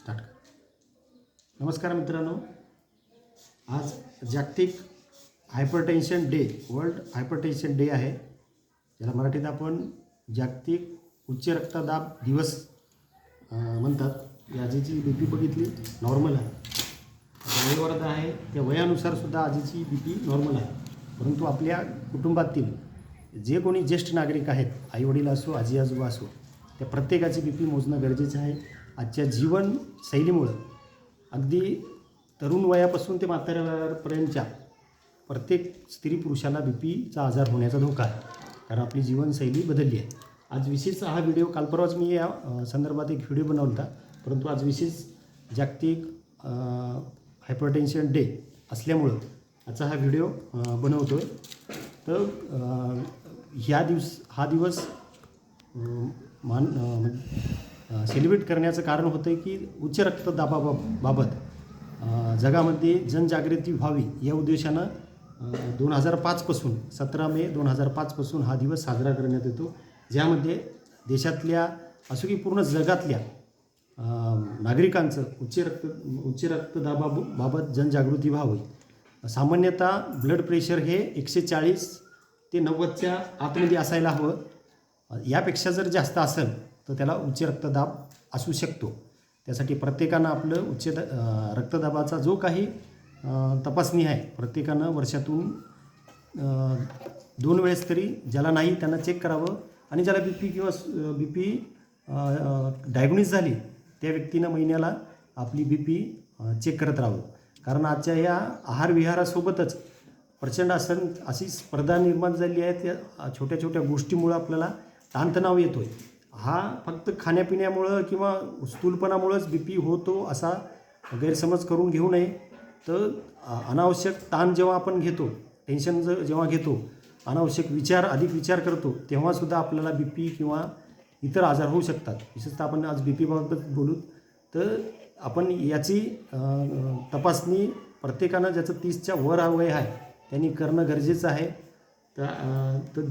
Start कर. नमस्कार मित्रांनो. आज जागतिक hypertension day world hypertension day आहे. ज्याला मराठीत आपण जागतिक उच्च रक्तदाब दिवस म्हणतात. या आजीची बी पी बघितली नॉर्मल आहे. वयोवर्ध आहे त्या वयानुसार सुद्धा आजीची बी पी नॉर्मल आहे. परंतु आपल्या कुटुंबातील जे कोणी ज्येष्ठ नागरिक आहेत आईवडील असो आजी आजोबा असो त्या प्रत्येकाची बी पी मोजणं गरजेचं आहे. आजच्या जीवनशैलीमुळं अगदी तरुण वयापासून ते म्हाताऱ्यापर्यंतच्या प्रत्येक स्त्री पुरुषाला बी पीचा आजार होण्याचा धोका आहे. कारण आपली जीवनशैली बदलली आहे. आज विशेष हा व्हिडिओ काल परवाच मी या संदर्भात एक व्हिडिओ बनवला होता. परंतु आज विशेष जागतिक हायपरटेन्शन डे असल्यामुळं आजचा हा व्हिडिओ बनवतो आहे तर ह्या दिवस हा दिवस मान सेलिब्रेट करण्याचं कारण होतं की उच्च रक्तदाबाबाबत जगामध्ये जनजागृती व्हावी या उद्देशानं दोन हजार पाचपासून सतरा मे दोन हजार पाचपासून हा दिवस साजरा करण्यात येतो. ज्यामध्ये देशातल्या असो की पूर्ण जगातल्या नागरिकांचं उच्च रक्त उच्च रक्तदाबाबाबत जनजागृती व्हावी. सामान्यतः ब्लड प्रेशर हे एकशे चाळीस ते नव्वदच्या आतमध्ये असायला हवं. यापेक्षा जर जास्त असेल तर त्याला उच्च रक्तदाब असू शकतो. त्यासाठी प्रत्येकानं आपलं उच्च द- रक्तदाबाचा जो काही तपासणी आहे प्रत्येकानं वर्षातून दोन वेळेस तरी ज्याला नाही त्यांना चेक करावं आणि ज्याला बी पी किंवा बी पी डायग्नोज झाली त्या व्यक्तीनं महिन्याला आपली बी पी चेक करत राहावं. कारण आजच्या या आहार विहारासोबतच प्रचंड असं अशी स्पर्धा निर्माण झाली आहे त्या छोट्या छोट्या गोष्टीमुळं आपल्याला ताणतणाव येतो आहे हा फक्त खाण्यापिण्यामुळं किंवा स्थूलपणामुळंच बी पी होतो असा गैरसमज करून घेऊ नये. तर अनावश्यक ताण जेव्हा आपण घेतो टेन्शन ज जेव्हा घेतो अनावश्यक विचार अधिक विचार करतो तेव्हासुद्धा आपल्याला बी पी किंवा इतर आजार होऊ शकतात. विशेषतः आपण आज बी पीबाबत बोलू तर आपण याची तपासणी प्रत्येकानं ज्याचं तीसच्या वर वय आहे त्यांनी करणं गरजेचं आहे. तर तर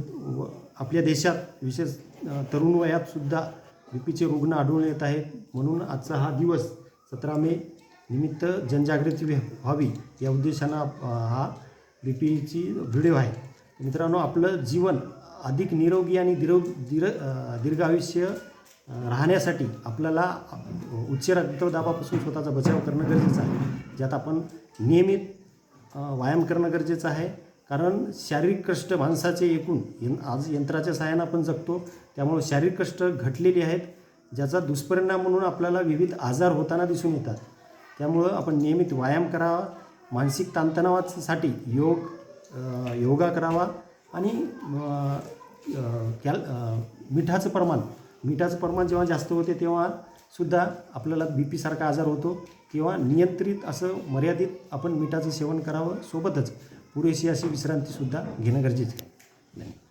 आपल्या देशात विशेष तरुण वयातसुद्धा बी पीचे रुग्ण आढळून येत आहेत. म्हणून आजचा हा दिवस सतरा मे निमित्त जनजागृती व्हावी या उद्देशानं हा बी पीची व्हिडिओ आहे. मित्रांनो आपलं जीवन अधिक निरोगी आणि दिरो दीर दीर्घ आयुष्य राहण्यासाठी आपल्याला उच्च रक्तदाबापासून स्वतःचा बचाव करणं गरजेचं आहे. ज्यात आपण नियमित व्यायाम करणं गरजेचं आहे. कारण शारीरिक कष्ट माणसाचे एकूण यं आज यंत्राच्या सहाय्यानं आपण जगतो त्यामुळे शारीरिक कष्ट घटलेली आहेत ज्याचा दुष्परिणाम म्हणून आपल्याला विविध आजार होताना दिसून येतात. त्यामुळं आपण नियमित व्यायाम करावा मानसिक ताणतणावासाठी योग योगा करावा आणि कॅल मिठाचं प्रमाण मिठाचं प्रमाण जेव्हा जास्त होते तेव्हा सुद्धा आपल्याला बी पीसारखा आजार होतो किंवा नियंत्रित असं मर्यादित आपण मिठाचं सेवन करावं सोबतच. पुरेशी अशी विश्रांतीसुद्धा घेणं गरजेचं आहे. धन्यवाद.